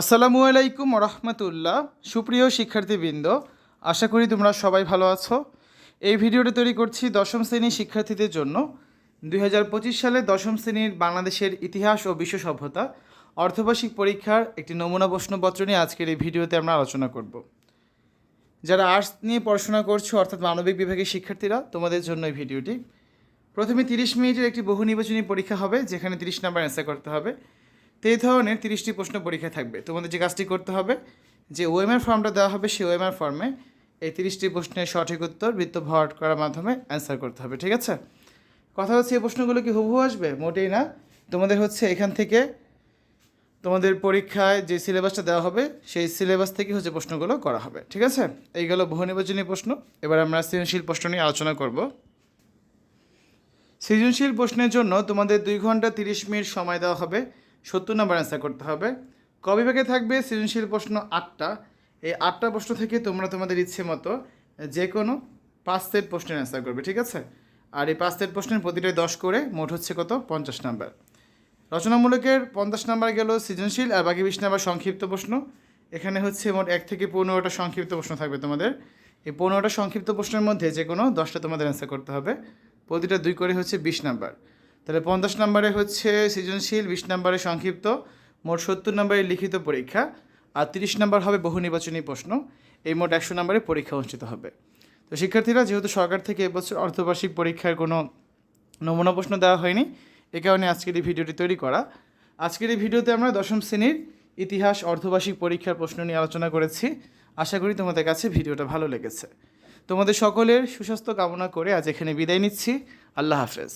আসসালামু আলাইকুম রহমতুল্লাহ সুপ্রিয় শিক্ষার্থীবৃন্দ, আশা করি তোমরা সবাই ভালো আছো। এই ভিডিওটা তৈরি করছি দশম শ্রেণির শিক্ষার্থীদের জন্য। দুই হাজার পঁচিশ সালে দশম শ্রেণির বাংলাদেশের ইতিহাস ও বিশ্ব সভ্যতা, অর্ধবার্ষিক পরীক্ষার একটি নমুনা প্রশ্নপত্র নিয়ে আজকের এই ভিডিওতে আমরা আলোচনা করব। যারা আর্টস নিয়ে পড়াশোনা করছ, অর্থাৎ মানবিক বিভাগের শিক্ষার্থীরা, তোমাদের জন্য এই ভিডিওটি। প্রথমে তিরিশ মিনিটের একটি বহু নির্বাচনী পরীক্ষা হবে, যেখানে তিরিশ নাম্বার অ্যান্সার করতে হবে। এই ধরনের তিরিশটি প্রশ্ন পরীক্ষা থাকবে। তোমাদের যে কাজটি করতে হবে, যে ওএমআর ফর্মটা দেওয়া হবে, সেই ওএমআর ফর্মে এই তিরিশটি প্রশ্নের সঠিক উত্তর বৃত্ত ভরাট করার মাধ্যমে অ্যান্সার করতে হবে, ঠিক আছে? কথা হচ্ছে, এই প্রশ্নগুলো কি হুবহু আসবে? মোটেই না। তোমাদের হচ্ছে এখান থেকে তোমাদের পরীক্ষায় যে সিলেবাসটা দেওয়া হবে, সেই সিলেবাস থেকে হচ্ছে প্রশ্নগুলো করা হবে, ঠিক আছে? এই গেল বহু নির্বাচনী প্রশ্ন। এবার আমরা সৃজনশীল প্রশ্ন নিয়ে আলোচনা করব। সৃজনশীল প্রশ্নের জন্য তোমাদের দুই ঘণ্টা তিরিশ মিনিট সময় দেওয়া হবে। সত্তর নম্বর অ্যান্সার করতে হবে। ক বিভাগে থাকবে সৃজনশীল প্রশ্ন আটটা। এই আটটা প্রশ্ন থেকে তোমরা তোমাদের ইচ্ছে মতো যে কোনো পাঁচ সেট প্রশ্নের অ্যান্সার করবে, ঠিক আছে? আর এই পাঁচ সেট প্রশ্নের প্রতিটাই দশ করে মোট হচ্ছে কত? পঞ্চাশ নাম্বার রচনামূলকের পঞ্চাশ নাম্বার গেল সৃজনশীল আর বাকি বিশ নাম্বার সংক্ষিপ্ত প্রশ্ন। এখানে হচ্ছে মোট এক থেকে পনেরোটা সংক্ষিপ্ত প্রশ্ন থাকবে তোমাদের। এই পনেরোটা সংক্ষিপ্ত প্রশ্নের মধ্যে যে কোনো দশটা তোমাদের অ্যান্সার করতে হবে। প্রতিটা দুই করে হচ্ছে বিশ নাম্বার তাহলে পঞ্চাশ নম্বরে হচ্ছে সৃজনশীল, বিশ নম্বরে সংক্ষিপ্ত, মোট সত্তর নম্বরে লিখিত পরীক্ষা, আর তিরিশ নম্বর হবে বহু নির্বাচনী প্রশ্ন। এই মোট একশো নম্বরে পরীক্ষা অনুষ্ঠিত হবে। তো শিক্ষার্থীরা, যেহেতু সরকার থেকে এবছর অর্ধবার্ষিক পরীক্ষার কোনো নমুনা প্রশ্ন দেওয়া হয়নি, এ কারণে আজকের এই ভিডিওটি তৈরি করা। আজকের এই ভিডিওতে আমরা দশম শ্রেণির ইতিহাস অর্ধবার্ষিক পরীক্ষার প্রশ্ন নিয়ে আলোচনা করেছি। আশা করি তোমাদের কাছে ভিডিওটা ভালো লেগেছে। তোমাদের সকলের সুস্বাস্থ্য কামনা করে আজ এখানে বিদায় নিচ্ছি। আল্লাহ হাফেজ।